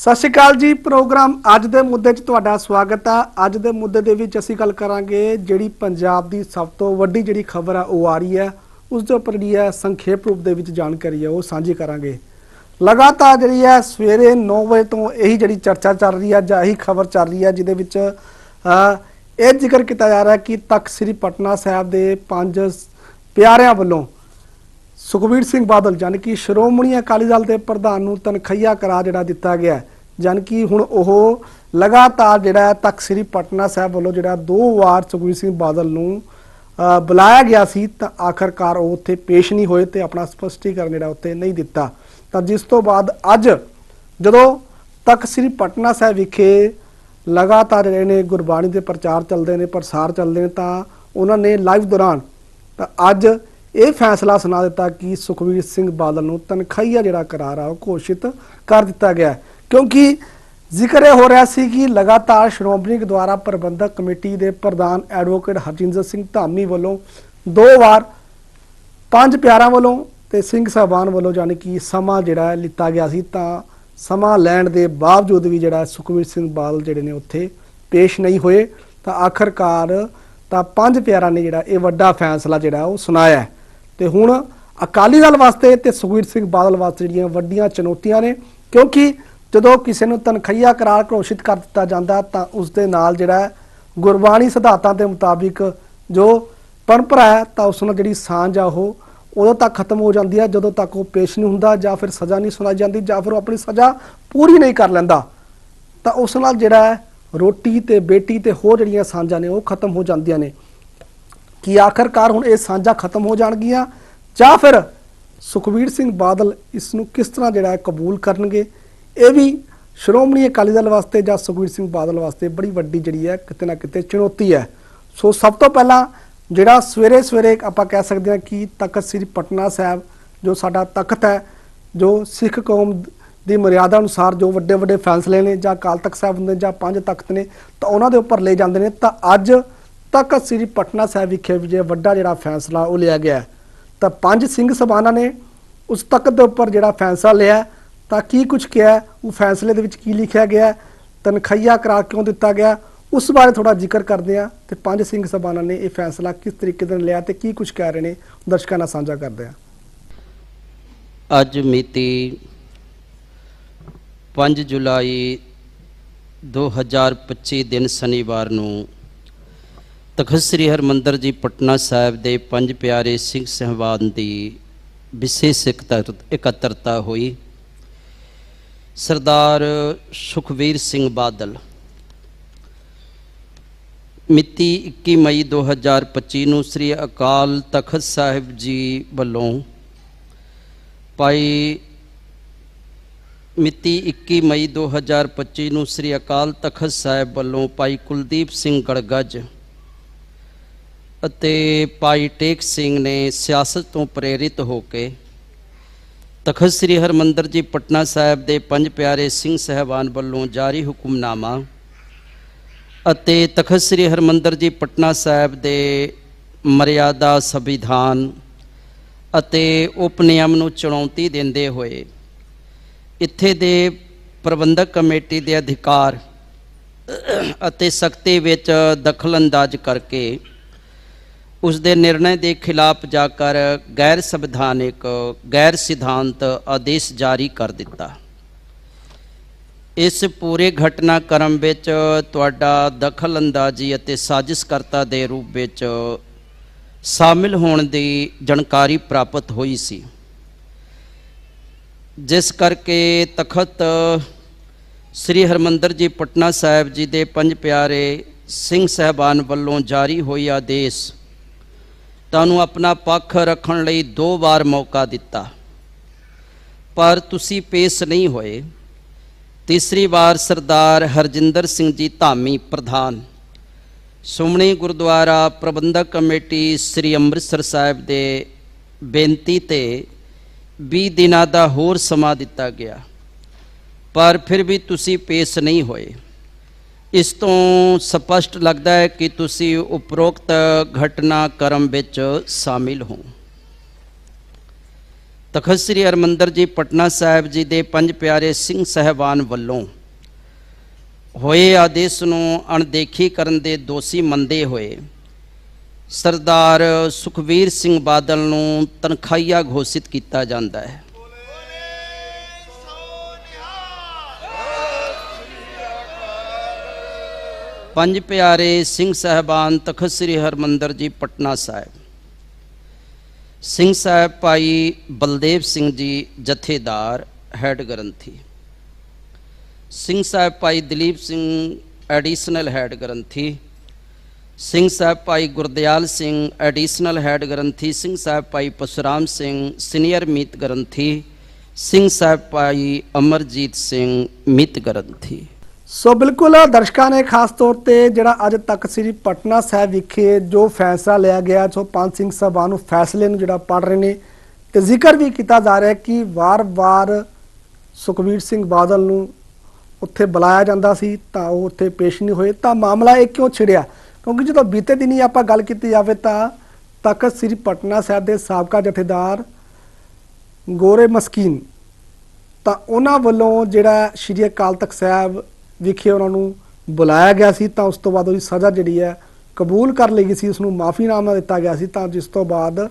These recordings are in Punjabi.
ਸਤਿ ਸ਼੍ਰੀ ਅਕਾਲ ਜੀ, ਪ੍ਰੋਗਰਾਮ ਅੱਜ ਦੇ ਮੁੱਦੇ 'ਚ ਤੁਹਾਡਾ ਸਵਾਗਤ ਆ। ਅੱਜ ਦੇ ਮੁੱਦੇ ਦੇ ਵਿੱਚ ਅਸੀਂ ਗੱਲ ਕਰਾਂਗੇ ਜਿਹੜੀ ਪੰਜਾਬ ਦੀ ਸਭ ਤੋਂ ਵੱਡੀ ਜਿਹੜੀ ਖਬਰ ਆ, ਉਹ ਆ ਰਹੀ ਹੈ। ਉਸ ਦੇ ਉੱਪਰ ਜਿਹੜੀ ਹੈ ਸੰਖੇਪ ਰੂਪ ਦੇ ਵਿੱਚ ਜਾਣਕਾਰੀ ਹੈ, ਉਹ ਸਾਂਝੀ ਕਰਾਂਗੇ। ਲਗਾਤਾਰ ਜਿਹੜੀ ਹੈ ਸਵੇਰੇ 9 ਵਜੇ ਤੋਂ ਇਹੀ ਜਿਹੜੀ ਚਰਚਾ ਚੱਲ ਰਹੀ ਹੈ ਜਾਂ ਇਹੀ ਖਬਰ ਚੱਲ ਰਹੀ ਹੈ, ਜਿਹਦੇ ਵਿੱਚ ਇਹ ਜ਼ਿਕਰ ਕੀਤਾ ਜਾ ਰਿਹਾ ਕਿ ਤਖਤ ਸ੍ਰੀ ਪਟਨਾ ਸਾਹਿਬ ਦੇ ਪੰਜ ਪਿਆਰਿਆਂ ਵੱਲੋਂ ਸੁਖਬੀਰ ਸਿੰਘ ਬਾਦਲ, ਜਾਣੀ ਕਿ ਸ਼੍ਰੋਮਣੀ ਅਕਾਲੀ ਦਲ ਦੇ ਪ੍ਰਧਾਨ ਨੂੰ ਤਨਖਈਆ ਕਰਾ ਜਿਹੜਾ ਦਿੱਤਾ ਗਿਆ ਹੈ। ਜਾਣੀ ਕਿ ਹੁਣ ਉਹ ਲਗਾਤਾਰ ਜਿਹੜਾ ਹੈ ਤਖਤ ਸ੍ਰੀ ਪਟਨਾ ਸਾਹਿਬ ਵੱਲੋਂ ਜਿਹੜਾ ਦੋ ਵਾਰ ਸੁਖਬੀਰ ਸਿੰਘ ਬਾਦਲ ਨੂੰ ਬੁਲਾਇਆ ਗਿਆ ਸੀ ਤਾਂ ਆਖਰਕਾਰ ਉਹ ਉੱਥੇ ਪੇਸ਼ ਨਹੀਂ ਹੋਏ ਤੇ ਆਪਣਾ ਸਪਸ਼ਟੀਕਰਨ ਜਿਹੜਾ ਉੱਥੇ ਨਹੀਂ ਦਿੱਤਾ ਤਾਂ ਜਿਸ ਤੋਂ ਬਾਅਦ ਅੱਜ ਜਦੋਂ ਤਖਤ ਸ੍ਰੀ ਪਟਨਾ ਸਾਹਿਬ ਵਿਖੇ ਲਗਾਤਾਰ ਜਿਹੜੇ ਨੇ ਗੁਰਬਾਣੀ ਦੇ ਪ੍ਰਚਾਰ ਚੱਲਦੇ ਨੇ, ਪ੍ਰਸਾਰ ਚੱਲਦੇ ਨੇ ਤਾਂ ਉਹਨਾਂ ਨੇ ਲਾਈਵ ਦੌਰਾਨ ਤਾਂ ਅੱਜ ਇਹ ਫੈਸਲਾ ਸੁਣਾ ਦਿੱਤਾ ਕਿ ਸੁਖਬੀਰ ਸਿੰਘ ਬਾਦਲ ਨੂੰ ਤਨਖਾਹੀਆ ਜਿਹੜਾ ਕਰਾਰ ਆ ਉਹ ਘੋਸ਼ਿਤ ਕਰ ਦਿੱਤਾ ਗਿਆ ਹੈ। ਕਿਉਂਕਿ ਜ਼ਿਕਰ ਇਹ ਹੋ ਰਿਹਾ ਸੀ ਕਿ ਲਗਾਤਾਰ ਸ਼੍ਰੋਮਣੀ ਗੁਰਦੁਆਰਾ ਪ੍ਰਬੰਧਕ ਕਮੇਟੀ ਦੇ ਪ੍ਰਧਾਨ ਐਡਵੋਕੇਟ ਹਰਜਿੰਦਰ ਸਿੰਘ ਧਾਮੀ ਵੱਲੋਂ ਦੋ ਵਾਰ ਪੰਜ ਪਿਆਰਾਂ ਵੱਲੋਂ ਤੇ ਸਿੰਘ ਸਾਹਿਬਾਨ ਵੱਲੋਂ ਜਾਣੀ ਕਿ ਸਮਾਂ ਜਿਹੜਾ ਲਿੱਤਾ ਗਿਆ ਸੀ, ਤਾਂ ਸਮਾਂ ਲੈਣ ਦੇ ਬਾਵਜੂਦ ਵੀ ਜਿਹੜਾ ਸੁਖਬੀਰ ਸਿੰਘ ਬਾਦਲ ਜਿਹੜੇ ਨੇ ਉੱਥੇ ਪੇਸ਼ ਨਹੀਂ ਹੋਏ, ਤਾਂ ਆਖਰਕਾਰ ਤਾਂ ਪੰਜ ਪਿਆਰਾਂ ਨੇ ਜਿਹੜਾ ਇਹ ਵੱਡਾ ਫੈਸਲਾ ਜਿਹੜਾ ਉਹ ਸੁਣਾਇਆ ਹੈ। ਤੇ ਹੁਣ ਅਕਾਲੀ ਦਲ ਵਾਸਤੇ ਤੇ ਸੁਖਬੀਰ ਸਿੰਘ ਬਾਦਲ ਵਾਸਤੇ ਜਿਹੜੀਆਂ ਵੱਡੀਆਂ ਚੁਣੌਤੀਆਂ ਨੇ, ਕਿਉਂਕਿ ਜਦੋਂ ਕਿਸੇ ਨੂੰ ਤਨਖਈਆ ਕਰਾਰ ਘੋਸ਼ਿਤ ਕਰ ਦਿੱਤਾ ਜਾਂਦਾ ਤਾਂ ਉਸ ਦੇ ਨਾਲ ਜਿਹੜਾ ਗੁਰਬਾਣੀ ਸਿਧਾਂਤਾਂ ਦੇ ਮੁਤਾਬਿਕ ਜੋ ਪਰੰਪਰਾ ਹੈ ਤਾਂ ਉਸ ਨਾਲ ਜਿਹੜੀ ਸਾਂਝ ਆ ਉਹ ਉਦੋਂ ਤੱਕ ਖਤਮ ਹੋ ਜਾਂਦੀ ਹੈ, ਜਦੋਂ ਤੱਕ ਉਹ ਪੇਸ਼ ਨਹੀਂ ਹੁੰਦਾ ਜਾਂ ਫਿਰ ਸਜ਼ਾ ਨਹੀਂ ਸੁਣਾਈ ਜਾਂਦੀ ਜਾਂ ਫਿਰ ਉਹ ਆਪਣੀ ਸਜ਼ਾ ਪੂਰੀ ਨਹੀਂ ਕਰ ਲੈਂਦਾ। ਤਾਂ ਉਸ ਨਾਲ ਜਿਹੜਾ ਹੈ ਰੋਟੀ ਤੇ ਬੇਟੀ ਤੇ ਹੋਰ ਜਿਹੜੀਆਂ ਸਾਂਝਾਂ ਨੇ ਉਹ ਖਤਮ ਹੋ ਜਾਂਦੀਆਂ ਨੇ। ਕਿ ਆਖਰਕਾਰ ਹੁਣ ਇਹ ਸਾਂਝਾਂ ਖਤਮ ਹੋ ਜਾਣਗੀਆਂ ਜਾਂ ਫਿਰ ਸੁਖਬੀਰ ਸਿੰਘ ਬਾਦਲ ਇਸ ਨੂੰ ਕਿਸ ਤਰ੍ਹਾਂ ਜਿਹੜਾ ਹੈ ਕਬੂਲ ਕਰਨਗੇ? ਇਹ ਵੀ ਸ਼੍ਰੋਮਣੀ ਅਕਾਲੀ ਦਲ ਵਾਸਤੇ ਜਾਂ ਸੁਖਬੀਰ ਸਿੰਘ ਬਾਦਲ ਵਾਸਤੇ ਬੜੀ ਵੱਡੀ ਜਿਹੜੀ ਹੈ, ਕਿਤੇ ਨਾ ਕਿਤੇ ਚੁਣੌਤੀ ਹੈ। ਸੋ ਸਭ ਤੋਂ ਪਹਿਲਾਂ ਜਿਹੜਾ ਸਵੇਰੇ ਸਵੇਰੇ ਆਪਾਂ ਕਹਿ ਸਕਦੇ ਹਾਂ ਕਿ ਤਖਤ ਸ੍ਰੀ ਪਟਨਾ ਸਾਹਿਬ, ਜੋ ਸਾਡਾ ਤਖਤ ਹੈ, ਜੋ ਸਿੱਖ ਕੌਮ ਦੀ ਮਰਿਆਦਾ ਅਨੁਸਾਰ ਜੋ ਵੱਡੇ ਵੱਡੇ ਫੈਸਲੇ ਨੇ ਜਾਂ ਅਕਾਲ ਤਖਤ ਸਾਹਿਬ ਹੁੰਦੇ ਜਾਂ ਪੰਜ ਤਖਤ ਨੇ, ਤਾਂ ਉਹਨਾਂ ਦੇ ਉੱਪਰ ਲੈ ਜਾਂਦੇ ਨੇ, ਤਾਂ ਅੱਜ ਤਖਤ ਸ੍ਰੀ ਪਟਨਾ ਸਾਹਿਬ ਵਿਖੇ ਵੀ ਜੇ ਵੱਡਾ ਜਿਹੜਾ ਫੈਸਲਾ ਉਹ ਲਿਆ ਗਿਆ ਤਾਂ ਪੰਜ ਸਿੰਘ ਸਭਾਨਾਂ ਨੇ ਉਸ ਤਖਤ ਦੇ ਉੱਪਰ ਜਿਹੜਾ ਫੈਸਲਾ ਲਿਆ ਤਾਂ ਕੀ ਕੁਝ ਕਿਹਾ? ਉਹ ਫੈਸਲੇ ਦੇ ਵਿੱਚ ਕੀ ਲਿਖਿਆ ਗਿਆ? ਹੈ, ਤਨਖਈਆ ਕਰਾ ਕਿਉਂ ਦਿੱਤਾ ਗਿਆ? ਉਸ ਬਾਰੇ ਥੋੜਾ ਜ਼ਿਕਰ ਕਰਦੇ ਆ ਤੇ ਪੰਜ ਸਿੰਘ ਸਭਾਨਾਂ ਨੇ ਇਹ ਫੈਸਲਾ ਕਿਸ ਤਰੀਕੇ ਨਾਲ ਲਿਆ ਤੇ ਕੀ ਕੁਝ ਕਹਿ ਰਹੇ ਨੇ? ਦਰਸ਼ਕਾਂ ਨਾਲ ਸਾਂਝਾ ਕਰਦੇ ਆ ਅੱਜ ਮਿਤੀ 5 ਜੁਲਾਈ 2025 ਦਿਨ ਸ਼ਨੀਵਾਰ ਨੂੰ ਤਖਤ ਸ੍ਰੀ ਹਰਮੰਦਰ ਜੀ ਪਟਨਾ ਸਾਹਿਬ ਦੇ ਪੰਜ ਪਿਆਰੇ ਸਿੰਘ ਸਹਿਬਾਨ ਦੀ ਵਿਸ਼ੇਸ਼ ਇਕੱਤਰਤਾ ਹੋਈ। ਸਰਦਾਰ ਸੁਖਵੀਰ ਸਿੰਘ ਬਾਦਲ। ਮਿਤੀ 21 ਮਈ 2025 ਨੂੰ ਸ੍ਰੀ ਅਕਾਲ ਤਖਤ ਸਾਹਿਬ ਜੀ ਵੱਲੋਂ ਭਾਈ ਮਿਤੀ 21 ਮਈ 2025 ਨੂੰ ਸ੍ਰੀ ਅਕਾਲ ਤਖਤ ਸਾਹਿਬ ਵੱਲੋਂ ਭਾਈ ਕੁਲਦੀਪ ਸਿੰਘ ਗੜਗੱਜ ਅਤੇ ਭਾਈ ਟੇਕ ਸਿੰਘ ਨੇ ਸਿਆਸਤ ਤੋਂ ਪ੍ਰੇਰਿਤ ਹੋ ਕੇ ਤਖਤ ਸ੍ਰੀ ਹਰਮੰਦਰ ਜੀ, ਪਟਨਾ ਸਾਹਿਬ ਦੇ ਪੰਜ ਪਿਆਰੇ ਸਿੰਘ ਸਹਿਬਾਨ ਵੱਲੋਂ ਜਾਰੀ ਹੁਕਮਨਾਮਾ ਅਤੇ ਤਖਤ ਸ੍ਰੀ ਹਰਮੰਦਰ ਜੀ, ਪਟਨਾ ਸਾਹਿਬ ਦੇ ਮਰਿਆਦਾ ਸੰਵਿਧਾਨ ਅਤੇ ਉਪਨਿਯਮ ਨੂੰ ਚੁਣੌਤੀ ਦਿੰਦੇ ਹੋਏ ਇੱਥੇ ਦੇ ਪ੍ਰਬੰਧਕ ਕਮੇਟੀ ਦੇ ਅਧਿਕਾਰ ਅਤੇ ਸਖਤੀ ਵਿੱਚ ਦਖਲਅੰਦਾਜ਼ ਕਰਕੇ ਉਸ ਦੇ ਨਿਰਣੇ ਦੇ ਖਿਲਾਫ ਜਾ ਕਰ ਗੈਰ ਸੰਵਿਧਾਨਿਕ, ਗੈਰ ਸਿਧਾਂਤ ਆਦੇਸ਼ ਜਾਰੀ ਕਰ ਦਿੱਤਾ। ਇਸ ਪੂਰੇ ਘਟਨਾਕ੍ਰਮ ਵਿੱਚ ਤੁਹਾਡਾ ਦਖਲਅੰਦਾਜ਼ੀ ਅਤੇ ਸਾਜ਼ਿਸ਼ਕਰਤਾ ਦੇ ਰੂਪ ਵਿੱਚ ਸ਼ਾਮਿਲ ਹੋਣ ਦੀ ਜਾਣਕਾਰੀ ਪ੍ਰਾਪਤ ਹੋਈ ਸੀ। ਜਿਸ ਕਰਕੇ ਤਖਤ ਸ੍ਰੀ ਹਰਮੰਦਰ ਜੀ, ਪਟਨਾ ਸਾਹਿਬ ਜੀ ਦੇ ਪੰਜ ਪਿਆਰੇ ਸਿੰਘ ਸਹਿਬਾਨ ਵੱਲੋਂ ਜਾਰੀ ਹੋਈ ਆਦੇਸ਼ ਤੁਹਾਨੂੰ ਆਪਣਾ ਪੱਖ ਰੱਖਣ ਲਈ ਦੋ ਵਾਰ ਮੌਕਾ ਦਿੱਤਾ। ਪਰ ਤੁਸੀਂ ਪੇਸ਼ ਨਹੀਂ ਹੋਏ। ਤੀਸਰੀ ਵਾਰ ਸਰਦਾਰ ਹਰਜਿੰਦਰ ਸਿੰਘ ਜੀ ਧਾਮੀ ਪ੍ਰਧਾਨ। ਸੁਮਣੀ ਗੁਰਦੁਆਰਾ ਪ੍ਰਬੰਧਕ ਕਮੇਟੀ ਸ੍ਰੀ ਅੰਮ੍ਰਿਤਸਰ ਸਾਹਿਬ ਦੇ ਬੇਨਤੀ ਤੇ 20 ਦਿਨਾਂ ਦਾ ਹੋਰ ਸਮਾਂ ਦਿੱਤਾ ਗਿਆ। ਪਰ ਫਿਰ ਵੀ ਤੁਸੀਂ ਪੇਸ਼ ਨਹੀਂ ਹੋਏ। ਇਸ ਤੋਂ ਸਪਸ਼ਟ ਲੱਗਦਾ ਹੈ ਕਿ ਤੁਸੀਂ ਉਪਰੋਕਤ ਘਟਨਾਕ੍ਰਮ ਵਿੱਚ ਸ਼ਾਮਿਲ ਹੋ। ਤਖਤ ਸ੍ਰੀ ਹਰਿਮੰਦਰ ਜੀ, ਪਟਨਾ ਸਾਹਿਬ ਜੀ ਦੇ ਪੰਜ ਪਿਆਰੇ ਸਿੰਘ ਸਹਿਬਾਨ ਵੱਲੋਂ ਹੋਏ ਆਦੇਸ਼ ਨੂੰ ਅਣਦੇਖੀ ਕਰਨ ਦੇ ਦੋਸ਼ੀ ਮੰਦੇ ਹੋਏ ਸਰਦਾਰ ਸੁਖਵੀਰ ਸਿੰਘ ਬਾਦਲ ਨੂੰ ਤਨਖਾਹੀਆ ਘੋਸ਼ਿਤ ਕੀਤਾ ਜਾਂਦਾ ਹੈ। ਪੰਜ ਪਿਆਰੇ ਸਿੰਘ ਸਹਿਬਾਨ ਤਖਤ ਸ੍ਰੀ ਹਰਿਮੰਦਰ ਜੀ, ਪਟਨਾ ਸਾਹਿਬ। ਸਿੰਘ ਸਾਹਿਬ ਭਾਈ ਬਲਦੇਵ ਸਿੰਘ ਜੀ ਜਥੇਦਾਰ, ਹੈਡ ਗ੍ਰੰਥੀ। ਸਿੰਘ ਸਾਹਿਬ ਭਾਈ ਦਲੀਪ ਸਿੰਘ, ਐਡੀਸ਼ਨਲ ਹੈਡ ਗ੍ਰੰਥੀ। ਸਿੰਘ ਸਾਹਿਬ ਭਾਈ ਗੁਰਦਿਆਲ ਸਿੰਘ, ਐਡੀਸ਼ਨਲ ਹੈਡ ਗ੍ਰੰਥੀ। ਸਿੰਘ ਸਾਹਿਬ ਭਾਈ ਪਰਸ਼ੁਰਾਮ ਸਿੰਘ, ਸੀਨੀਅਰ ਮੀਤ ਗ੍ਰੰਥੀ। ਸਿੰਘ ਸਾਹਿਬ ਭਾਈ ਅਮਰਜੀਤ ਸਿੰਘ, ਮੀਤ ਗ੍ਰੰਥੀ। ਸੋ ਬਿਲਕੁਲ ਦਰਸ਼ਕਾਂ ਨੇ ਖਾਸ ਤੌਰ ਤੇ ਜਿਹੜਾ ਅੱਜ ਤੱਕ ਸ੍ਰੀ ਪਟਨਾ ਸਾਹਿਬ ਵਿਖੇ ਜੋ ਫੈਸਲਾ ਲਿਆ ਗਿਆ, ਸੋ ਪੰਜ ਸਿੰਘ ਸਾਹਿਬਾਨ ਨੂੰ ਫੈਸਲੇ ਨੂੰ ਜਿਹੜਾ ਪੜ ਰਹੇ ਨੇ ਤੇ ਜ਼ਿਕਰ ਵੀ ਕੀਤਾ ਜਾ ਰਿਹਾ ਹੈ ਕਿ ਵਾਰ-ਵਾਰ ਸੁਖਵੀਰ ਸਿੰਘ ਬਾਦਲ ਨੂੰ ਉੱਥੇ ਬੁਲਾਇਆ ਜਾਂਦਾ ਸੀ ਤਾਂ ਉਹ ਉੱਥੇ ਪੇਸ਼ ਨਹੀਂ ਹੋਏ। ਤਾਂ ਮਾਮਲਾ ਇਹ ਕਿਉਂ ਛਿੜਿਆ? ਕਿਉਂਕਿ ਜਦੋਂ ਬੀਤੇ ਦਿਨੀ ਆਪਾਂ ਗੱਲ ਕੀਤੀ ਜਾਵੇ ਤਾਂ ਤਖਤ ਸ੍ਰੀ ਪਟਨਾ ਸਾਹਿਬ ਦੇ ਸਾਬਕਾ ਜਥੇਦਾਰ ਗੋਰੇ ਮਸਕੀਨ ਤਾਂ ਉਹਨਾਂ ਵੱਲੋਂ ਜਿਹੜਾ ਸ਼੍ਰੀ ਅਕਾਲ ਤਖਤ ਸਾਹਿਬ ਵਿਖੇ ਉਹਨਾਂ ਨੂੰ ਬੁਲਾਇਆ ਗਿਆ ਸੀ ਤਾਂ ਉਸ ਤੋਂ ਬਾਅਦ ਉਹਦੀ ਸਜ਼ਾ ਜਿਹੜੀ ਹੈ ਕਬੂਲ ਕਰ ਲਈ ਗਈ ਸੀ ਉਸ ਨੂੰ ਮਾਫੀਨਾਮਾ ਦਿੱਤਾ ਗਿਆ ਸੀ ਤਾਂ ਜਿਸ ਤੋਂ ਬਾਅਦ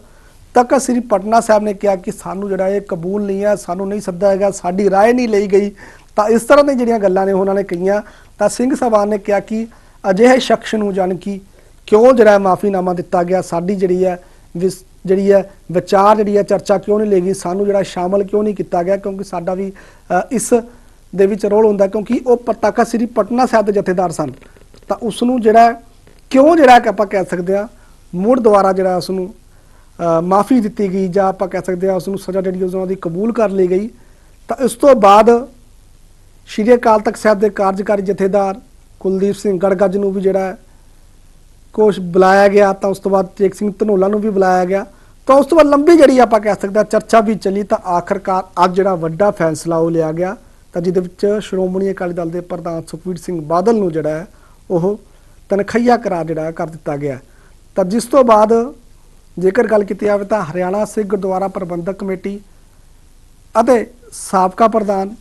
ਤਖਤ ਸ੍ਰੀ ਪਟਨਾ ਸਾਹਿਬ ਨੇ ਕਿਹਾ ਕਿ ਸਾਨੂੰ ਜਿਹੜਾ ਇਹ ਕਬੂਲ ਨਹੀਂ ਹੈ ਸਾਨੂੰ ਨਹੀਂ ਸੱਦਾ ਹੈਗਾ ਸਾਡੀ رائے ਨਹੀਂ ਲਈ ਗਈ ਤਾਂ ਇਸ ਤਰ੍ਹਾਂ ਦੀਆਂ ਜਿਹੜੀਆਂ ਗੱਲਾਂ ਨੇ ਉਹਨਾਂ ਨੇ ਕਹੀਆਂ ਤਾਂ ਸਿੰਘ ਸਭਾਨ ਨੇ ਕਿਹਾ ਕਿ ਅਜਿਹੇ ਸ਼ਖਸ ਨੂੰ ਜਾਣ ਕਿ ਕਿਉਂ ਜਿਹੜਾ ਮਾਫੀਨਾਮਾ ਦਿੱਤਾ ਗਿਆ ਸਾਡੀ ਜਿਹੜੀ ਹੈ ਵਿਸ- ਜਿਹੜੀ ਹੈ ਵਿਚਾਰ ਜਿਹੜੀ ਹੈ ਚਰਚਾ ਕਿਉਂ ਨਹੀਂ ਲਈ ਗਈ ਸਾਨੂੰ ਜਿਹੜਾ ਸ਼ਾਮਲ ਕਿਉਂ ਨਹੀਂ ਕੀਤਾ ਗਿਆ ਕਿਉਂਕਿ ਸਾਡਾ ਵੀ ਅ, ਇਸ ਦੇ ਵਿੱਚ ਰੋਲ ਹੁੰਦਾ ਕਿਉਂਕਿ ਉਹ ਪਤਾਕਾ ਸ੍ਰੀ ਪਟਨਾ ਸਾਹਿਬ ਦੇ ਜਥੇਦਾਰ ਸਨ। ਤਾਂ ਉਸ ਨੂੰ ਜਿਹੜਾ ਕਿਉਂ ਜਿਹੜਾ ਕਿ ਆਪਾਂ ਕਹਿ ਸਕਦੇ ਆ ਮੁੜ ਦੁਆਰਾ ਜਿਹੜਾ ਉਸ ਨੂੰ ਮਾਫੀ ਦਿੱਤੀ ਗਈ ਜਾਂ ਆਪਾਂ ਕਹਿ ਸਕਦੇ ਆ ਉਸ ਨੂੰ ਸਜ਼ਾ ਜਿਹੜੀ ਉਹਨਾਂ ਦੀ ਕਬੂਲ ਕਰ ਲਈ ਗਈ। ਤਾਂ ਇਸ ਤੋਂ ਬਾਅਦ ਸ਼੍ਰੀ ਅਕਾਲ ਤਖਤ ਸਾਹਿਬ ਦੇ ਕਾਰਜਕਾਰੀ ਜਥੇਦਾਰ ਕੁਲਦੀਪ ਸਿੰਘ ਗੜਗੱਜ ਨੂੰ ਵੀ ਜਿਹੜਾ ਹੈ, ਕੁਛ ਬੁਲਾਇਆ ਗਿਆ। ਤਾਂ ਉਸ ਤੋਂ ਬਾਅਦ ਤੇਗ ਸਿੰਘ ਧਨੋਲਾ ਨੂੰ ਵੀ ਬੁਲਾਇਆ ਗਿਆ। ਤਾਂ ਉਸ ਤੋਂ ਬਾਅਦ ਲੰਬੀ ਜਿਹੜੀ ਆਪਾਂ ਕਹਿ ਸਕਦੇ ਹਾਂ ਚਰਚਾ ਵੀ ਚੱਲੀ। ਤਾਂ ਆਖਰਕਾਰ ਅੱਜ ਜਿਹੜਾ ਵੱਡਾ ਫੈਸਲਾ ਉਹ ਲਿਆ ਗਿਆ। ਤਾਂ ਜਿਹਦੇ ਵਿੱਚ ਸ਼੍ਰੋਮਣੀ ਅਕਾਲੀ ਦਲ ਦੇ ਪ੍ਰਧਾਨ ਸੁਖਬੀਰ ਸਿੰਘ ਬਾਦਲ ਨੂੰ ਜਿਹੜਾ ਹੈ ਉਹ ਤਨਖਈਆ ਕਰਾਰ ਜਿਹੜਾ ਕਰ ਦਿੱਤਾ ਗਿਆ ਤਾਂ ਜਿਸ ਤੋਂ ਬਾਅਦ ਜੇਕਰ ਗੱਲ ਕੀਤੀ ਜਾਵੇ ਤਾਂ ਹਰਿਆਣਾ ਸਿੱਖ ਗੁਰਦੁਆਰਾ ਪ੍ਰਬੰਧਕ ਕਮੇਟੀ ਅਤੇ ਸਾਬਕਾ ਪ੍ਰਧਾਨ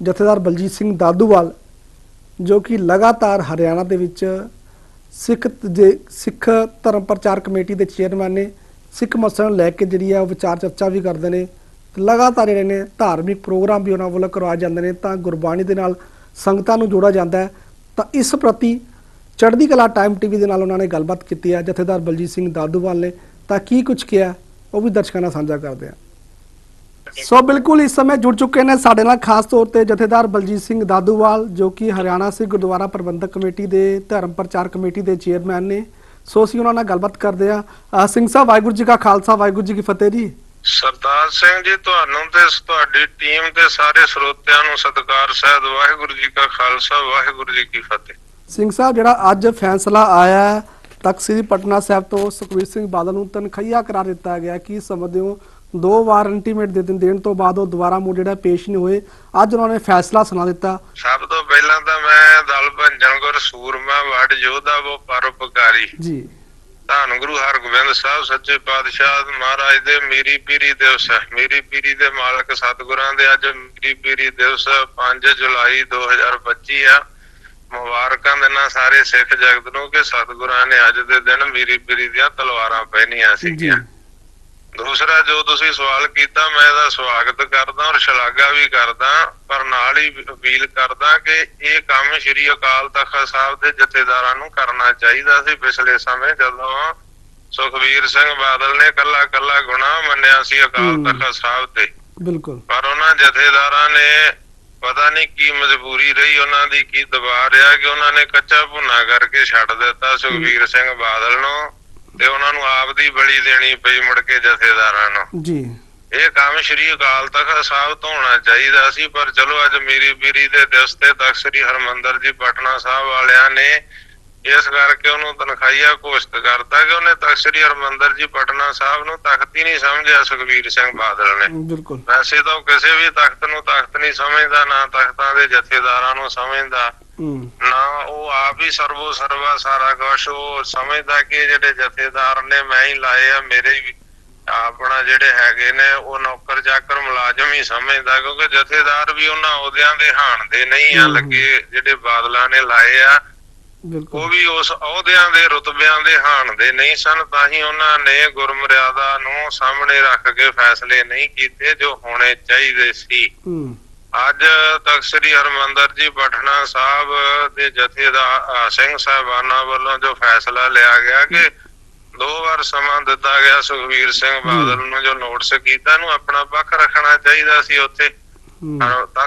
ਜਥੇਦਾਰ ਬਲਜੀਤ ਸਿੰਘ ਦਾਦੂਵਾਲ, ਜੋ ਕਿ ਲਗਾਤਾਰ ਹਰਿਆਣਾ ਦੇ ਵਿੱਚ ਸਿੱਖ ਜੇ ਸਿੱਖ ਧਰਮ ਪ੍ਰਚਾਰ ਕਮੇਟੀ ਦੇ ਚੇਅਰਮੈਨ ਨੇ ਸਿੱਖ ਮਸਲਿਆਂ ਨੂੰ ਲੈ ਕੇ ਜਿਹੜੀ ਆ ਉਹ ਵਿਚਾਰ ਚਰਚਾ ਵੀ ਕਰਦੇ ਨੇ। ਲਗਾਤਾਰ ਜਿਹੜੇ ਨੇ ਧਾਰਮਿਕ ਪ੍ਰੋਗਰਾਮ ਵੀ ਉਹਨਾਂ ਵੱਲੋਂ ਕਰਵਾਏ ਜਾਂਦੇ ਨੇ ਤਾਂ ਗੁਰਬਾਣੀ ਦੇ ਨਾਲ ਸੰਗਤਾਂ ਨੂੰ ਜੋੜਿਆ ਜਾਂਦਾ ਹੈ। ਤਾਂ ਇਸ ਪ੍ਰਤੀ ਚੜ੍ਹਦੀ ਕਲਾ ਟਾਈਮ ਟੀਵੀ ਦੇ ਨਾਲ ਉਹਨਾਂ ਨੇ ਗੱਲਬਾਤ ਕੀਤੀ ਹੈ। ਜਥੇਦਾਰ ਬਲਜੀਤ ਸਿੰਘ ਦਾਦੂਵਾਲ ਨੇ ਤਾਂ ਕੀ ਕੁਝ ਕਿਹਾ ਉਹ ਵੀ ਦਰਸ਼ਕਾਂ ਨਾਲ ਸਾਂਝਾ ਕਰਦੇ ਆ ਸੋ ਬਿਲਕੁਲ ਇਸ ਸਮੇਂ ਜੁੜ ਚੁੱਕੇ ਨੇ ਸਾਡੇ ਨਾਲ ਖਾਸ ਤੌਰ ਤੇ ਜਥੇਦਾਰ ਬਲਜੀਤ ਸਿੰਘ ਦਾਦੂਵਾਲ, ਜੋ ਕਿ ਹਰਿਆਣਾ ਸਿੱਖ ਗੁਰਦੁਆਰਾ ਪ੍ਰਬੰਧਕ ਕਮੇਟੀ ਦੇ ਧਰਮ ਪ੍ਰਚਾਰ ਕਮੇਟੀ ਦੇ ਚੇਅਰਮੈਨ ਨੇ। ਸੋ ਅਸੀਂ ਉਹਨਾਂ ਨਾਲ ਗੱਲਬਾਤ ਕਰਦੇ ਆ ਸਿੰਘ ਸਾਹਿਬ, ਵਾਹਿਗੁਰੂ ਜੀ ਕਾ ਖਾਲਸਾ, ਵਾਹਿਗੁਰੂ ਜੀ ਕੀ ਫਤਿਹ ਜੀ। ਸਰਦਾਰ ਸਿੰਘ ਜੀ ਤੁਹਾਨੂੰ ਤੇ ਤੁਹਾਡੀ ਟੀਮ ਤੇ ਸਾਰੇ ਸਰੋਤਿਆਂ ਨੂੰ ਸਤਿਕਾਰ ਸਹਿਤ ਵਾਹਿਗੁਰੂ ਜੀ ਕਾ ਖਾਲਸਾ ਵਾਹਿਗੁਰੂ ਜੀ ਕੀ ਫਤਿਹ। ਸਿੰਘ ਸਾਹਿਬ ਜਿਹੜਾ ਅੱਜ ਫੈਸਲਾ ਆਇਆ ਹੈ, ਤਖ਼ਤ ਸ੍ਰੀ ਪਟਨਾ ਸਾਹਿਬ ਤੋਂ ਸੁਖਬੀਰ ਸਿੰਘ ਬਾਦਲ ਨੂੰ ਤਨਖਈਆ ਕਰਾਰ ਦਿੱਤਾ ਗਿਆ ਕੀ ਸਮਝਦੇ ਹੋ? ਦੋ ਵਾਰ ਇੰਟੀਮੇਟ ਦੇ ਦੇਣ ਤੋਂ ਬਾਅਦ ਉਹ ਦੁਬਾਰਾ ਮੁੜ ਜਿਹੜਾ ਪੇਸ਼ ਨਹੀਂ ਹੋਏ ਅੱਜ ਉਹਨਾਂ ਨੇ ਫੈਸਲਾ ਸੁਣਾ ਦਿੱਤਾ। ਸਭ ਤੋਂ ਪਹਿਲਾਂ ਤਾਂ ਮੈਂ ਦਲ ਭੰਜਨ ਗੁਰ ਸੂਰਮਾ ਵਡ ਯੋਧਾ ਉਹ ਪਰਉਪਕਾਰੀ। ਜੀ। ਧੰਨ ਗੁਰੂ ਹਰਗੋਬਿੰਦ ਸਾਹਿਬ ਸੱਚੇ ਪਾਤਸ਼ਾਹ ਮਹਾਰਾਜ ਦੇ ਮੇਰੀ ਪੀਰੀ ਦਿਵਸ ਹੈ। ਮੇਰੀ ਪੀਰੀ ਦੇ ਮਾਲਕ ਸਤਿਗੁਰਾਂ ਦੇ ਅੱਜ ਮੇਰੀ ਪੀਰੀ ਦਿਵਸ 5 ਜੁਲਾਈ 2025 ਆ। ਮੁਬਾਰਕਾਂ ਦੇਣਾ ਸਾਰੇ ਸਿੱਖ ਜਗਤ ਨੂੰ ਕਿ ਸਤਿਗੁਰਾਂ ਨੇ ਅੱਜ ਦੇ ਦਿਨ ਮੇਰੀ ਪੀਰੀ ਦੀਆਂ ਤਲਵਾਰਾਂ ਪਹਿਨੀਆਂ ਜੀ। ਸੀਗੀਆਂ। ਦੂਸਰਾ ਜੋ ਤੁਸੀਂ ਸਵਾਲ ਕੀਤਾ ਮੈਂ ਇਹਦਾ ਸਵਾਗਤ ਕਰਦਾ ਔਰ ਸ਼ਲਾਘਾ ਵੀ ਕਰਦਾ ਪਰ ਨਾਲ ਹੀ ਅਪੀਲ ਕਰਦਾ ਕਿ ਇਹ ਕੰਮ ਸ੍ਰੀ ਅਕਾਲ ਤਖਤ ਸਾਹਿਬ ਦੇ ਜਥੇਦਾਰਾਂ ਨੂੰ ਕਰਨਾ ਚਾਹੀਦਾ ਸੀ ਪਿਛਲੇ ਸਮੇਂ ਜਦੋਂ ਸੁਖਵੀਰ ਸਿੰਘ ਬਾਦਲ ਨੇ ਕੱਲਾ ਕੱਲਾ ਗੁਨਾਹ ਮੰਨਿਆ ਸੀ ਅਕਾਲ। ਤਖਤ ਸਾਹਿਬ ਤੇ। ਬਿਲਕੁਲ। ਪਰ ਉਹਨਾਂ ਜਥੇਦਾਰਾਂ ਨੇ ਪਤਾ ਨਹੀਂ ਕੀ ਮਜਬੂਰੀ ਰਹੀ ਉਹਨਾਂ ਦੀ ਕੀ ਦਬਾਅ ਰਿਹਾ ਕਿ ਉਹਨਾਂ ਨੇ ਕੱਚਾ ਭੁੰਨਾ ਕਰਕੇ ਛੱਡ ਦਿੱਤਾ ਸੁਖਵੀਰ ਸਿੰਘ ਬਾਦਲ ਨੂੰ। ਤੇ ਉਹਨਾਂ ਨੂੰ ਆਪ ਦੀ ਬਲੀ ਦੇਣੀ ਪਈ ਮੁੜ ਕੇ ਜਥੇਦਾਰਾਂ ਨੂੰ। ਜੀ। ਇਹ ਕੰਮ ਸ੍ਰੀ ਅਕਾਲ ਤਖਤ ਸਾਹਿਬ ਤੋਂ ਹੋਣਾ ਚਾਹੀਦਾ ਸੀ ਪਰ ਚਲੋ ਅੱਜ ਮੇਰੀ ਪੀਰੀ ਦੇ ਦਿਵਸ ਤੇ ਤਖਤ ਸ੍ਰੀ ਹਰਮੰਦਰ ਜੀ ਪਟਨਾ ਸਾਹਿਬ ਵਾਲਿਆਂ ਨੇ ਇਸ ਕਰਕੇ ਉਹਨੂੰ ਤਨਖਾਹੀਆ ਘੋਸ਼ਿਤ ਕਰਤਾ ਕਿ ਉਹਨੇ ਤਖਤ ਸ੍ਰੀ ਹਰਮੰਦਰ ਜੀ ਪਟਨਾ ਸਾਹਿਬ ਨੂੰ ਤਖਤ ਹੀ ਨਹੀਂ ਸਮਝਿਆ ਸੁਖਵੀਰ ਸਿੰਘ ਬਾਦਲ ਨੇ। ਬਿਲਕੁਲ। ਵੈਸੇ ਤਾਂ ਉਹ ਕਿਸੇ ਵੀ ਤਖਤ ਨੂੰ ਤਖਤ ਨਹੀਂ ਸਮਝਦਾ ਨਾ ਤਖਤਾਂ ਦੇ ਜਥੇਦਾਰਾਂ ਨੂੰ ਸਮਝਦਾ। ਨਾ ਉਹ ਆਪ ਹੀ ਸਰਵੋ ਸਰਵਾ ਸਾਰਾ ਕੁਛ। ਉਹ ਸਮਝਦਾ ਕਿ ਜਿਹੜੇ ਜਥੇਦਾਰ ਨੇ ਮੈਂ ਹੀ ਲਾਏ ਆ ਮੇਰੇ ਹੀ ਆਪਣਾ ਜਿਹੜੇ ਹੈਗੇ ਨੇ ਉਹ ਨੌਕਰ ਚਾਕਰ ਮੁਲਾਜ਼ਮ ਹੀ ਸਮਝਦਾ ਕਿਉਂਕਿ ਜਥੇਦਾਰ ਵੀ ਉਹਨਾਂ ਅਹੁਦਿਆਂ ਦੇ ਹਾਣ ਦੇ ਨਹੀਂ ਆ। ਲੱਗੇ ਜਿਹੜੇ ਬਾਦਲਾਂ ਨੇ ਲਾਏ ਆ। ਉਹ ਵੀ ਉਸ ਅਹੁਦਿਆਂ ਦੇ ਰੁਤਬਿਆਂ ਦੇ ਹਾਣ ਦੇ ਨਹੀਂ ਸਨ ਤਾਂ ਹੀ ਉਹਨਾਂ ਨੇ ਗੁਰਮਰਿਆਦਾ ਨੂੰ ਸਾਹਮਣੇ ਰੱਖ ਕੇ ਫੈਸਲੇ ਨਹੀਂ ਕੀਤੇ ਜੋ ਹੋਣੇ ਚਾਹੀਦੇ ਸੀ। ਹੂੰ। ਅੱਜ ਤਖਤ ਸ੍ਰੀ ਹਰਮੰਦਰ ਜੀ ਪਟਨਾ ਸਾਹਿਬ ਦੇ ਜਥੇਦਾਰ ਸਿੰਘ ਸਾਹਿਬਾਨਾਂ ਵੱਲੋਂ ਜੋ ਫੈਸਲਾ ਲਿਆ ਗਿਆ ਕਿ ਦੋ ਵਾਰ ਸਮਾਂ ਦਿੱਤਾ ਗਿਆ ਸੁਖਵੀਰ ਸਿੰਘ ਬਾਦਲ ਨੂੰ ਜੋ ਨੋਟਿਸ ਕੀਤਾ ਨੂੰ ਆਪਣਾ ਪੱਖ ਰੱਖਣਾ ਚਾਹੀਦਾ ਸੀ ਉੱਥੇ।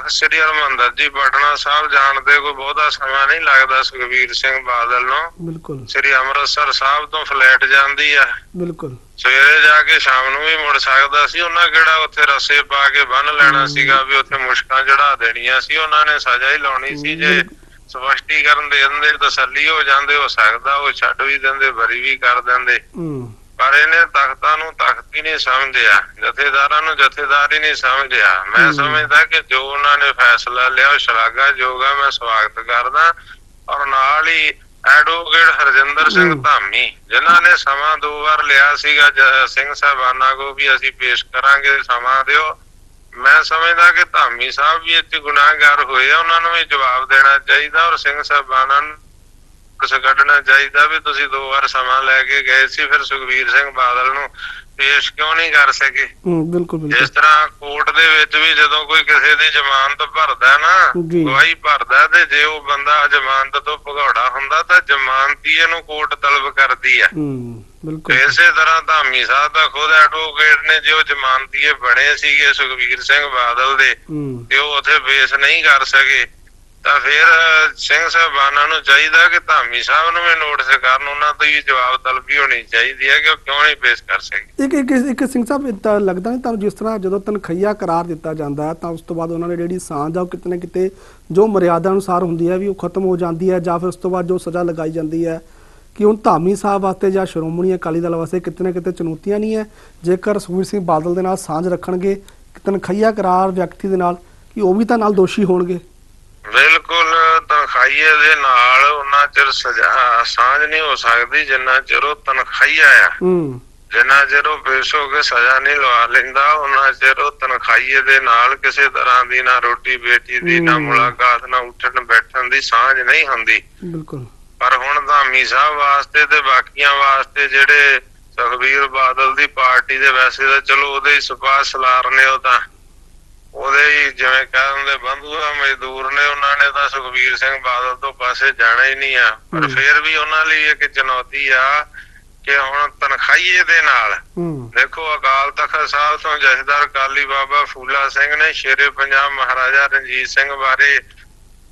ਸ੍ਰੀ ਹਰਮੰਦਰ ਜੀ ਪਟਨਾ ਸਾਹਿਬ ਜਾਣ ਦੇ ਕੋਈ ਬਹੁਤਾ ਸਮਾਂ ਨਹੀਂ ਲੱਗਦਾ ਸੁਖਵੀਰ ਸਿੰਘ ਬਾਦਲ ਨੂੰ। ਬਿਲਕੁਲ। ਸ੍ਰੀ ਅੰਮ੍ਰਿਤਸਰ ਸਾਹਿਬ ਤੋਂ ਫਲੈਟ ਜਾਂਦੀ ਆ। ਬਿਲਕੁਲ। ਸਵੇਰੇ ਜਾ ਕੇ ਸ਼ਾਮ ਨੂੰ ਵੀ ਮੁੜ ਸਕਦਾ ਸੀ। ਉਹਨਾਂ ਕਿਹੜਾ ਉੱਥੇ ਰੱਸੇ ਪਾ ਕੇ ਬੰਨ ਲੈਣਾ। ਸੀਗਾ ਵੀ ਉੱਥੇ ਮੁਸ਼ਕਾਂ ਚੜਾ ਦੇਣੀਆਂ ਸੀ। ਉਹਨਾਂ ਨੇ ਸਜ਼ਾ ਹੀ ਲਾਉਣੀ ਸੀ। ਜੇ। ਸਪਸ਼ਟੀਕਰਨ ਦੇ ਦਿੰਦੇ ਤਸੱਲੀ ਹੋ ਜਾਂਦੇ ਹੋ ਸਕਦਾ ਉਹ ਛੱਡ ਵੀ ਦਿੰਦੇ ਬਰੀ ਵੀ ਕਰ ਦਿੰਦੇ। ਹੂੰ। ਪਰ ਇਹਨੇ ਤਖਤਾਂ ਨੂੰ ਤਖਤ ਹੀ ਨਹੀਂ ਸਮਝਿਆ ਜਥੇਦਾਰਾਂ ਨੂੰ ਜਥੇਦਾਰ ਹੀ ਨਹੀਂ ਸਮਝਿਆ ਮੈਂ। ਸਮਝਦਾ ਕਿ ਜੋ ਉਹਨਾਂ ਨੇ ਫੈਸਲਾ ਲਿਆ ਉਹ ਸ਼ਲਾਘਾਯੋਗ ਆ ਮੈਂ ਸਵਾਗਤ ਕਰਦਾ ਔਰ ਨਾਲ ਹੀ ਐਡਵੋਕੇਟ ਹਰਜਿੰਦਰ ਸਿੰਘ। ਧਾਮੀ ਜਿਨ੍ਹਾਂ ਨੇ ਸਮਾਂ ਦੋ ਵਾਰ ਲਿਆ ਸੀਗਾ ਸਿੰਘ ਸਾਹਿਬਾਨਾਂ ਕੋ ਵੀ ਅਸੀਂ ਪੇਸ਼ ਕਰਾਂਗੇ ਸਮਾਂ ਦਿਓ ਮੈਂ ਸਮਝਦਾ ਕਿ ਧਾਮੀ ਸਾਹਿਬ ਵੀ ਇੱਥੇ ਗੁਨਾਹਗਾਰ ਹੋਏ ਆ ਉਹਨਾਂ ਨੂੰ ਵੀ ਜਵਾਬ ਦੇਣਾ ਚਾਹੀਦਾ ਔਰ ਸਿੰਘ ਸਾਹਿਬਾਨਾਂ ਨੂੰ ਕੁਛ ਕੱਢਣਾ ਚਾਹੀਦਾ ਵੀ ਤੁਸੀਂ ਦੋ ਵਾਰ ਸਮਾਂ ਲੈ ਕੇ ਗਏ ਸੀ ਫਿਰ ਸੁਖਵੀਰ ਸਿੰਘ ਬਾਦਲ ਨੂੰ ਪੇਸ਼ ਕਿਉਂ ਨਹੀਂ ਕਰ ਸਕੇ? ਹੂੰ ਬਿਲਕੁਲ ਜਿਸ ਬਿਲਕੁਲ ਤਰ੍ਹਾਂ ਕੋਰਟ ਦੇ ਵਿੱਚ ਵੀ ਜਦੋਂ ਕੋਈ ਕਿਸੇ ਦੀ ਜ਼ਮਾਨਤ ਭਰਦਾ ਨਾ ਜੀ। ਗਵਾਹੀ ਭਰਦਾ ਤੇ ਜੇ ਉਹ ਬੰਦਾ ਜ਼ਮਾਨਤ ਤੋਂ ਭਗੌੜਾ ਹੁੰਦਾ ਤਾਂ ਜ਼ਮਾਨਤੀਏ ਨੂੰ ਕੋਰਟ ਤਲਬ ਕਰਦੀ ਆ। ਹੂੰ ਬਿਲਕੁਲ। ਇਸੇ ਤਰ੍ਹਾਂ ਧਾਮੀ ਸਾਹਿਬ ਦਾ ਖੁਦ ਐਡਵੋਕੇਟ ਨੇ ਜੋ ਜ਼ਮਾਨਤੀਏ ਬਣੇ ਸੀਗੇ ਸੁਖਵੀਰ ਸਿੰਘ ਬਾਦਲ ਦੇ ਹੂੰ। ਤੇ ਉਹ ਉਥੇ ਪੇਸ਼ ਨਹੀਂ ਕਰ ਸਕੇ। ਤਾਂ ਫਿਰ ਸਿੰਘ ਸਾਹਿਬਾਨਾਂ ਨੂੰ ਚਾਹੀਦਾ ਕਿ ਧਾਮੀ ਸਾਹਿਬ ਨੂੰ ਵੀ ਨੋਟਿਸ ਕਰਨ, ਉਹਨਾਂ ਤੋਂ ਵੀ ਜਵਾਬ ਤਲਬੀ ਹੋਣੀ ਚਾਹੀਦੀ ਹੈ ਕਿ ਉਹ ਕਿਉਂ ਨਹੀਂ ਪੇਸ਼ ਕਰ ਸਕੇ। ਇੱਕ ਇੱਕ ਇੱਕ ਸਿੰਘ ਸਾਹਿਬ ਏਦਾਂ ਲੱਗਦਾ ਨਹੀਂ ਤੁਹਾਨੂੰ ਜਿਸ ਤਰ੍ਹਾਂ ਜਦੋਂ ਤਨਖਈਆ ਕਰਾਰ ਦਿੱਤਾ ਜਾਂਦਾ ਹੈ, ਤਾਂ ਉਸ ਤੋਂ ਬਾਅਦ ਉਹਨਾਂ ਨੇ ਜਿਹੜੀ ਸਾਂਝ ਆ ਉਹ ਕਿਤੇ ਨਾ ਕਿਤੇ ਜੋ ਮਰਿਆਦਾ ਅਨੁਸਾਰ ਹੁੰਦੀ ਹੈ ਵੀ ਉਹ ਖਤਮ ਹੋ ਜਾਂਦੀ ਹੈ ਜਾਂ ਫਿਰ ਉਸ ਤੋਂ ਬਾਅਦ ਜੋ ਸਜ਼ਾ ਲਗਾਈ ਜਾਂਦੀ ਹੈ ਕਿ ਹੁਣ ਧਾਮੀ ਸਾਹਿਬ ਵਾਸਤੇ ਜਾਂ ਸ਼੍ਰੋਮਣੀ ਅਕਾਲੀ ਦਲ ਵਾਸਤੇ ਕਿਤੇ ਨਾ ਕਿਤੇ ਚੁਣੌਤੀਆਂ ਨਹੀਂ ਹੈ। ਜੇਕਰ ਸੁਖਬੀਰ ਸਿੰਘ ਬਾਦਲ ਦੇ ਨਾਲ ਸਾਂਝ ਰੱਖਣਗੇ, ਤਨਖਈਆ ਕਰਾਰ ਵਿਅਕਤੀ ਦੇ ਨਾਲ, ਕਿ ਉਹ ਵੀ ਤਾਂ ਨਾਲ ਦੋਸ਼ੀ ਹੋਣਗੇ। ਬਿਲਕੁਲ ਤਨਖਾਹੀਏ ਦੇ ਨਾਲ ਉਹਨਾਂ ਚਿਰ ਸਜ਼ਾ ਸਾਂਝ ਨਹੀਂ ਹੋ ਸਕਦੀ ਜਿੰਨਾ ਚਿਰ ਉਹ ਤਨਖਾਹੀਆ ਆ ਹੂੰ। ਜਿੰਨਾ ਚਿਰ ਉਹ ਪੇਸ਼ ਹੋ ਕੇ ਸਜ਼ਾ ਨਹੀਂ ਲਵਾ ਲੈਂਦਾ ਉਹਨਾਂ ਚਿਰ ਉਹ ਤਨਖਾਹੀਏ ਦੇ ਨਾਲ ਕਿਸੇ ਤਰ੍ਹਾਂ ਦੀ ਨਾ ਰੋਟੀ ਬੇਟੀ ਦੀ ਨਾ। ਮੁਲਾਕਾਤ ਨਾ ਉੱਠਣ ਬੈਠਣ ਦੀ ਸਾਂਝ ਨਹੀਂ ਹੁੰਦੀ। ਬਿਲਕੁਲ। ਪਰ ਹੁਣ ਧਾਮੀ ਸਾਹਿਬ ਵਾਸਤੇ ਤੇ ਬਾਕੀਆਂ ਵਾਸਤੇ ਜਿਹੜੇ ਸੁਖਬੀਰ ਬਾਦਲ ਦੀ ਪਾਰਟੀ ਦੇ ਵੈਸੇ ਤਾਂ ਚਲੋ ਉਹਦੇ ਹੀ ਸੁਪਾਹ ਸਲਾਰ ਨੇ ਉਹ ਤਾਂ। ਉਹਦੇ ਹੀ ਜਿਵੇਂ ਕਹਿੰਦੇ ਬੰਧੂ ਆ ਮਜ਼ਦੂਰ ਨੇ ਉਹਨਾਂ ਨੇ ਤਾਂ ਸੁਖਬੀਰ ਸਿੰਘ ਬਾਦਲ ਤੋਂ ਪਾਸੇ ਜਾਣਾ ਹੀ ਨਹੀਂ ਆ। ਪਰ। ਫਿਰ ਵੀ ਉਹਨਾਂ ਲਈ ਇੱਕ ਚੁਣੌਤੀ ਆ ਕਿ ਹੁਣ ਤਨਖਾਹੀਏ ਦੇ ਨਾਲ। ਦੇਖੋ ਅਕਾਲ ਤਖਤ ਸਾਹਿਬ ਤੋਂ ਜਥੇਦਾਰ ਕਾਲੀ ਬਾਬਾ ਫੂਲਾ ਸਿੰਘ ਨੇ ਸ਼ੇਰੇ ਪੰਜਾਬ ਮਹਾਰਾਜਾ ਰਣਜੀਤ ਸਿੰਘ ਬਾਰੇ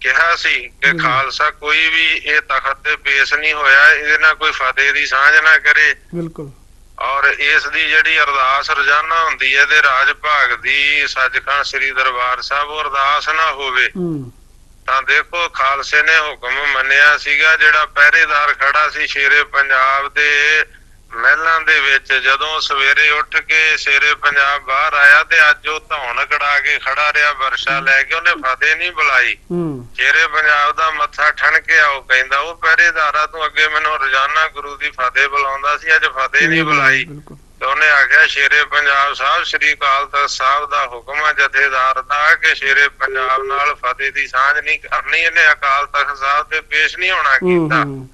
ਕਿਹਾ ਸੀ ਕਿ। ਖਾਲਸਾ ਕੋਈ ਵੀ ਇਹ ਤਖਤ ਤੇ ਪੇਸ਼ ਨਹੀਂ ਹੋਇਆ ਇਹਦੇ ਨਾਲ ਕੋਈ ਫਤਿਹ ਦੀ ਸਾਂਝ ਨਾ ਕਰੇ। ਬਿਲਕੁਲ। ਔਰ ਇਸ ਦੀ ਜਿਹੜੀ ਅਰਦਾਸ ਰੋਜ਼ਾਨਾ ਹੁੰਦੀ ਹੈ ਤੇ ਰਾਜ ਭਾਗ ਦੀ ਸੱਚਖੰਡ ਸ੍ਰੀ ਦਰਬਾਰ ਸਾਹਿਬ ਉਹ ਅਰਦਾਸ ਨਾ ਹੋਵੇ। ਤਾਂ ਦੇਖੋ ਖਾਲਸੇ ਨੇ ਹੁਕਮ ਮੰਨਿਆ ਸੀਗਾ ਜਿਹੜਾ ਪਹਿਰੇਦਾਰ ਖੜਾ ਸੀ ਸ਼ੇਰੇ ਪੰਜਾਬ ਦੇ ਮਹਿਲਾਂ ਦੇ ਵਿੱਚ ਜਦੋਂ ਸਵੇਰੇ ਉੱਠ ਕੇ ਸ਼ੇਰੇ ਪੰਜਾਬ ਬਾਹਰ ਆਇਆ ਤੇ ਅੱਜ ਉਹ ਧੌਣ ਕੜਾ ਕੇ ਖੜਾ ਰਿਹਾ ਵਰਸ਼ਾ ਲੈ ਕੇ ਉਹਨੇ ਫਤਿਹ ਨਹੀਂ ਬੁਲਾਈ। ਹੂੰ। ਸ਼ੇਰੇ ਪੰਜਾਬ ਦਾ ਮੱਥਾ ਠਣ ਕੇ ਆਓ ਕਹਿੰਦਾ ਉਹ ਪਹਿਰੇਦਾਰਾ ਤੂੰ ਅੱਗੇ ਮੈਨੂੰ ਰੋਜ਼ਾਨਾ ਗੁਰੂ ਦੀ ਫਤਿਹ ਬੁਲਾਉਂਦਾ ਸੀ ਅੱਜ ਫਤਿਹ ਨਹੀਂ ਬੁਲਾਈ। ਤੇ ਉਹਨੇ ਆਖਿਆ ਸ਼ੇਰੇ ਪੰਜਾਬ ਸਾਹਿਬ ਸ੍ਰੀ ਅਕਾਲ ਤਖਤ ਸਾਹਿਬ ਦਾ ਹੁਕਮ ਹੈ ਜਥੇਦਾਰ ਦਾ ਕਿ ਸ਼ੇਰੇ ਪੰਜਾਬ ਨਾਲ ਫਤਿਹ ਦੀ ਸਾਂਝ ਨਹੀਂ ਕਰਨੀ ਇਹਨੇ ਅਕਾਲ ਤਖਤ ਸਾਹਿਬ ਤੇ ਪੇਸ਼ ਨਹੀਂ ਹੋਣਾ ਕੀਤਾ। ਹੂੰ।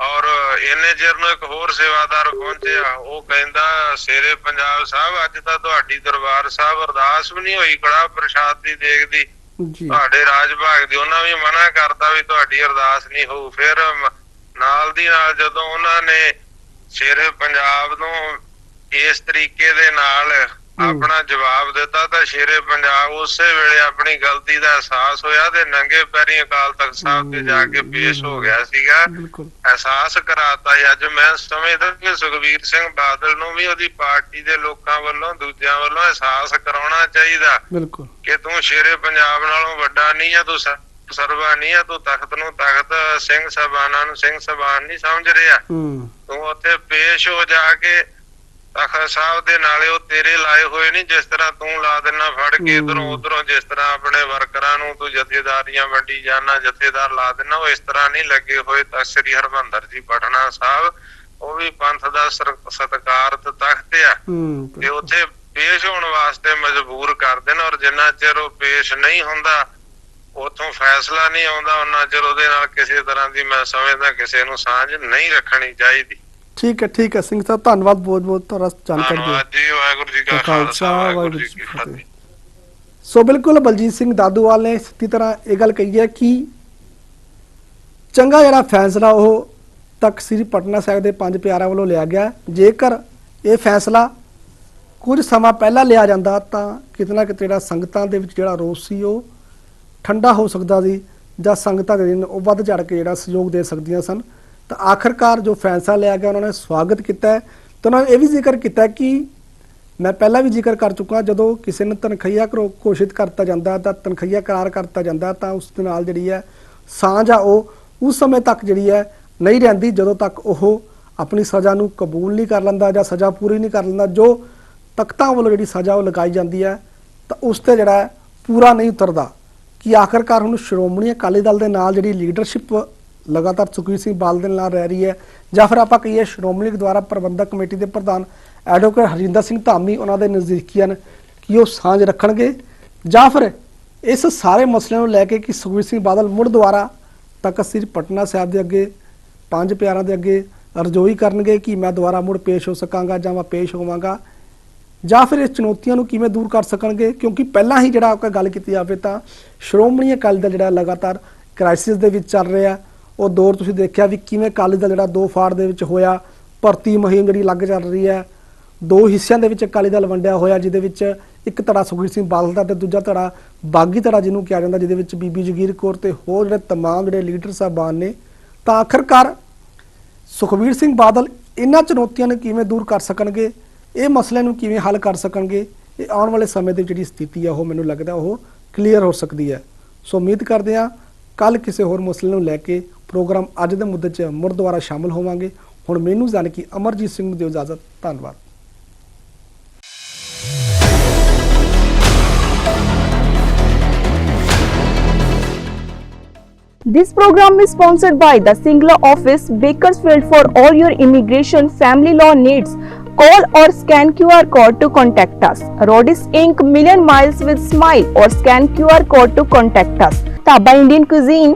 ਔਰ ਇਹਨੇ ਚਿਰ ਨੂੰ ਇੱਕ ਹੋਰ ਸੇਵਾਦਾਰ ਪਹੁੰਚਿਆ ਉਹ ਕਹਿੰਦਾ ਸ਼ੇਰੇ ਪੰਜਾਬ ਸਾਹਿਬ ਅੱਜ ਤਾਂ ਤੁਹਾਡੀ ਦਰਬਾਰ ਸਾਹਿਬ ਅਰਦਾਸ ਵੀ ਨਹੀਂ ਹੋਈ ਕੜਾ ਪ੍ਰਸ਼ਾਦ ਦੀ ਦੇਖਦੀ ਤੁਹਾਡੇ ਰਾਜ ਭਾਗ ਦੀ ਉਹਨਾਂ ਵੀ ਮਨਾ ਕਰਤਾ ਵੀ ਤੁਹਾਡੀ ਅਰਦਾਸ ਨਹੀਂ ਹੋਊ। ਫਿਰ ਨਾਲ ਦੀ ਨਾਲ ਜਦੋਂ ਉਹਨਾਂ ਨੇ ਸ਼ੇਰੇ ਪੰਜਾਬ ਨੂੰ ਇਸ ਤਰੀਕੇ ਦੇ ਨਾਲ ਆਪਣਾ ਜਵਾਬ ਦਿੱਤਾ ਤਾਂ ਸ਼ੇਰੇ ਪੰਜਾਬ ਉਸੇ ਵੇਲੇ ਆਪਣੀ ਗਲਤੀ ਦਾ ਅਹਿਸਾਸ ਹੋਇਆ ਤੇ ਨੰਗੇ ਪੈਰੀਂ ਅਕਾਲ ਤਖਤ ਸਾਹਿਬ ਤੇ ਜਾ ਕੇ ਪੇਸ਼ ਹੋ ਗਿਆ ਸੀਗਾ। ਅਹਿਸਾਸ ਕਰਾਤਾ ਅੱਜ ਮੈਂ ਸਮਝਦਾ ਕਿ ਸੁਖਵੀਰ ਸਿੰਘ ਬਾਦਲ ਨੂੰ ਵੀ ਉਹਦੀ ਪਾਰਟੀ ਦੇ ਲੋਕਾਂ ਵੱਲੋਂ ਦੂਜਿਆਂ ਵੱਲੋਂ ਅਹਿਸਾਸ ਕਰਾਉਣਾ ਚਾਹੀਦਾ। ਬਿਲਕੁਲ। ਕਿ ਤੂੰ ਸ਼ੇਰੇ ਪੰਜਾਬ ਨਾਲੋਂ ਵੱਡਾ ਨਹੀਂ ਆ ਤੂੰ ਸਰਵਾ ਨਹੀਂ ਆ ਤੂੰ ਤਖਤ ਨੂੰ ਤਖਤ ਸਿੰਘ ਸਬਾਨਾਂ ਨੂੰ ਸਿੰਘ ਸਬਾਨ ਨਹੀਂ ਸਮਝ ਰਿਹਾ। ਹੂੰ। ਤੂੰ ਉੱਥੇ ਪੇਸ਼ ਹੋ ਜਾ ਕੇ ਤਖਤ ਸਾਹਿਬ ਦੇ ਨਾਲੇ ਉਹ ਤੇਰੇ ਲਾਏ ਹੋਏ ਨਹੀਂ ਜਿਸ ਤਰ੍ਹਾਂ ਤੂੰ ਲਾ ਦੇਣਾ ਫੜ ਕੇ। ਇਧਰੋਂ ਉਧਰੋਂ ਜਿਸ ਤਰ੍ਹਾਂ ਆਪਣੇ ਵਰਕਰਾਂ ਨੂੰ ਤੂੰ ਜਥੇਦਾਰੀਆਂ ਵੰਡੀ ਜਾਣਾ ਜਥੇਦਾਰ ਲਾ ਦੇਣਾ ਉਹ ਇਸ ਤਰ੍ਹਾਂ ਨਹੀਂ ਲੱਗੇ ਹੋਏ। ਤਖਤ ਸ੍ਰੀ ਹਰਮੰਦਰ ਜੀ ਪਟਨਾ ਸਾਹਿਬ ਉਹ ਵੀ ਪੰਥ ਦਾ ਸਤਿਕਾਰਤ ਤਖਤ ਆ। ਤੇ ਉੱਥੇ ਪੇਸ਼ ਹੋਣ ਵਾਸਤੇ ਮਜਬੂਰ ਕਰਦੇ ਨੇ ਔਰ ਜਿੰਨਾ ਚਿਰ ਉਹ ਪੇਸ਼ ਨਹੀਂ ਹੁੰਦਾ ਉਥੋਂ ਫੈਸਲਾ ਨਹੀਂ ਆਉਂਦਾ ਉਹਨਾਂ ਚਿਰ ਉਹਦੇ ਨਾਲ ਕਿਸੇ ਤਰ੍ਹਾਂ ਦੀ ਮੈਂ ਸਮਝਦਾ ਕਿਸੇ ਨੂੰ ਸਾਂਝ ਨਹੀਂ ਰੱਖਣੀ ਚਾਹੀਦੀ। ਠੀਕ ਹੈ ਠੀਕ ਹੈ ਸਿੰਘ ਸਾਹਿਬ ਧੰਨਵਾਦ ਬਹੁਤ ਬਹੁਤ ਤੁਹਾਡਾ ਜਾਣਕਾਰੀ ਦੇ ਧੰਨਵਾਦ ਜੀ ਵਾਹਿਗੁਰੂ ਜੀ ਕਾ ਖਾਲਸਾ ਵਾਹਿਗੁਰੂ ਜੀ ਕੀ ਫਤਿਹ। ਸੋ ਬਿਲਕੁਲ ਬਲਜੀਤ ਸਿੰਘ ਦਾਦੂਵਾਲ ਨੇ ਸਿੱਧੀ ਤਰ੍ਹਾਂ ਇਹ ਗੱਲ ਕਹੀ ਹੈ ਕਿ ਚੰਗਾ ਜਿਹੜਾ ਫੈਸਲਾ ਉਹ ਤੱਕ ਸ੍ਰੀ ਪਟਨਾ ਸਾਹਿਬ ਦੇ ਪੰਜ ਪਿਆਰਿਆਂ ਵੱਲੋਂ ਲਿਆ ਗਿਆ। ਜੇਕਰ ਇਹ ਫੈਸਲਾ ਕੁਝ ਸਮਾਂ ਪਹਿਲਾਂ ਲਿਆ ਜਾਂਦਾ ਤਾਂ ਕਿਤਨਾ ਕਿਤੇ ਜਿਹੜਾ ਸੰਗਤਾਂ ਦੇ ਵਿੱਚ ਜਿਹੜਾ ਰੋਸ ਸੀ ਉਹ ਠੰਡਾ ਹੋ ਸਕਦਾ ਸੀ ਜਾਂ ਸੰਗਤਾਂ ਦੇ ਦਿਨ ਉਹ ਵੱਧ ਚੜ ਕੇ ਜਿਹੜਾ ਸਹਿਯੋਗ ਦੇ ਸਕਦੀਆਂ ਸਨ। ਤਾਂ ਆਖਰਕਾਰ ਜੋ ਫੈਸਲਾ ਲਿਆ ਗਿਆ, ਉਹਨਾਂ ਨੇ ਸਵਾਗਤ ਕੀਤਾ ਹੈ। ਤੇ ਉਹਨਾਂ ਨੇ ਇਹ ਵੀ ਜ਼ਿਕਰ ਕੀਤਾ ਕਿ ਮੈਂ ਪਹਿਲਾਂ ਵੀ ਜ਼ਿਕਰ ਕਰ ਚੁੱਕਾ, ਜਦੋਂ ਕਿਸੇ ਨੂੰ ਤਨਖਈਆ ਕਰੋ ਘੋਸ਼ਿਤ ਕਰਤਾ ਜਾਂਦਾ, ਤਾਂ ਤਨਖਈਆ ਕਰਾਰ ਕਰਤਾ ਜਾਂਦਾ, ਤਾਂ ਉਸ ਦੇ ਨਾਲ ਜਿਹੜੀ ਹੈ ਸਾਂਝ ਆ, ਉਹ ਉਸ ਸਮੇਂ ਤੱਕ ਜਿਹੜੀ ਹੈ ਨਹੀਂ ਰਹਿੰਦੀ, ਜਦੋਂ ਤੱਕ ਉਹ ਆਪਣੀ ਸਜ਼ਾ ਨੂੰ ਕਬੂਲ ਨਹੀਂ ਕਰ ਲੈਂਦਾ ਜਾਂ ਸਜ਼ਾ ਪੂਰੀ ਨਹੀਂ ਕਰ ਲੈਂਦਾ। ਜੋ ਤਖਤਾਂ ਵੱਲੋਂ ਜਿਹੜੀ ਸਜ਼ਾ ਉਹ ਲਗਾਈ ਜਾਂਦੀ ਹੈ, ਤਾਂ ਉਸ ਤੇ ਜਿਹੜਾ ਪੂਰਾ ਨਹੀਂ ਉਤਰਦਾ। ਕਿ ਆਖਰਕਾਰ ਹੁਣ ਸ਼੍ਰੋਮਣੀ ਅਕਾਲੀ ਦਲ ਦੇ ਨਾਲ ਜਿਹੜੀ ਲੀਡਰਸ਼ਿਪ ਲਗਾਤਾਰ ਸੁਖਬੀਰ ਸਿੰਘ ਬਾਦਲ ਦੇ ਨਾਲ ਰਹਿ ਰਹੀ ਹੈ ਜਾਂ ਫਿਰ ਆਪਾਂ ਕਹੀਏ ਸ਼੍ਰੋਮਣੀ ਦੁਆਰਾ ਪ੍ਰਬੰਧਕ ਕਮੇਟੀ ਦੇ ਪ੍ਰਧਾਨ ਐਡਵੋਕੇਟ ਹਰਜਿੰਦਰ ਸਿੰਘ ਧਾਮੀ ਉਹਨਾਂ ਦੇ ਨਜ਼ਦੀਕੀ ਹਨ ਕਿ ਉਹ ਸਾਂਝ ਰੱਖਣਗੇ? ਜਾਂ ਫਿਰ ਇਸ ਸਾਰੇ ਮਸਲੇ ਨੂੰ ਲੈ ਕੇ ਕਿ ਸੁਖਬੀਰ ਸਿੰਘ ਬਾਦਲ ਮੁੜ ਦੁਆਰਾ ਤੱਕ ਸ੍ਰੀ ਪਟਨਾ ਸਾਹਿਬ ਦੇ ਅੱਗੇ, ਪੰਜ ਪਿਆਰਾਂ ਦੇ ਅੱਗੇ ਅਰਜ਼ੋਈ ਕਰਨਗੇ ਕਿ ਮੈਂ ਦੁਬਾਰਾ ਮੁੜ ਪੇਸ਼ ਹੋ ਸਕਾਂਗਾ ਜਾਂ ਮੈਂ ਪੇਸ਼ ਹੋਵਾਂਗਾ? ਜਾਂ ਫਿਰ ਇਸ ਚੁਣੌਤੀਆਂ ਨੂੰ ਕਿਵੇਂ ਦੂਰ ਕਰ ਸਕਣਗੇ? ਕਿਉਂਕਿ ਪਹਿਲਾਂ ਹੀ ਜਿਹੜਾ ਆਪਾਂ ਗੱਲ ਕੀਤੀ ਜਾਵੇ ਤਾਂ ਸ਼੍ਰੋਮਣੀ ਅਕਾਲੀ ਦਲ ਜਿਹੜਾ ਲਗਾਤਾਰ ਕ੍ਰਾਈਸਿਸ ਦੇ ਵਿੱਚ ਚੱਲ ਰਿਹਾ ਉਹ ਦੌਰ ਤੁਸੀਂ ਦੇਖਿਆ ਵੀ ਕਿਵੇਂ ਅਕਾਲੀ ਦਲ ਜਿਹੜਾ ਦੋ ਫਾੜ ਦੇ ਵਿੱਚ ਹੋਇਆ ਭਰਤੀ ਮੁਹਿੰਮ ਜਿਹੜੀ ਲੱਗ ਚੱਲ ਰਹੀ ਹੈ ਦੋ ਹਿੱਸਿਆਂ ਦੇ ਵਿੱਚ ਅਕਾਲੀ ਦਲ ਵੰਡਿਆ ਹੋਇਆ ਜਿਹਦੇ ਵਿੱਚ ਇੱਕ ਧੜਾ ਸੁਖਬੀਰ ਸਿੰਘ ਬਾਦਲ ਦਾ ਤੇ ਦੂਜਾ ਧੜਾ ਬਾਗੀ ਧੜਾ ਜਿਹਨੂੰ ਕਿਹਾ ਜਾਂਦਾ ਜਿਹਦੇ ਵਿੱਚ ਬੀਬੀ ਜਗੀਰ ਕੌਰ ਤੇ ਹੋਰ ਜਿਹੜੇ तमाम ਜਿਹੜੇ ਲੀਡਰ ਸਾਹਿਬਾਨ ਨੇ ਤਾਂ ਆਖਰਕਾਰ ਸੁਖਬੀਰ ਸਿੰਘ ਬਾਦਲ ਇਹਨਾਂ ਚੁਣੌਤੀਆਂ ਨੂੰ ਕਿਵੇਂ ਦੂਰ ਕਰ ਸਕਣਗੇ ਇਹ ਮਸਲੇ ਨੂੰ ਕਿਵੇਂ ਹੱਲ ਕਰ ਸਕਣਗੇ ਇਹ ਆਉਣ ਵਾਲੇ ਸਮੇਂ ਦੀ ਜਿਹੜੀ ਸਥਿਤੀ ਆ ਉਹ ਮੈਨੂੰ ਲੱਗਦਾ ਉਹ ਕਲੀਅਰ ਹੋ ਸਕਦੀ ਹੈ ਸੋ ਉਮੀਦ ਕਰਦੇ ਹਾਂ ਕੱਲ ਕਿਸੇ ਹੋਰ ਮਸਲੇ ਨੂੰ ਲੈ ਕੇ ਪ੍ਰੋਗਰਾਮ ਅੱਜ ਦੇ ਮੁੱਦੇ 'ਚ ਮੁੜ ਦੁਬਾਰਾ ਸ਼ਾਮਲ ਹੋਵਾਂਗੇ ਹੁਣ ਮੈਨੂੰ ਜਾਣ ਕਿ ਅਮਰਜੀਤ ਸਿੰਘ ਨੂੰ ਦਿਓ ਇਜਾਜ਼ਤ ਧੰਨਵਾਦ This program is sponsored by the Singla office, Bakersfield for all your immigration family law needs. Call or scan QR code to contact us. Rodis Inc. Million Miles with Smile or scan QR code to contact us. Taba Indian Cuisine,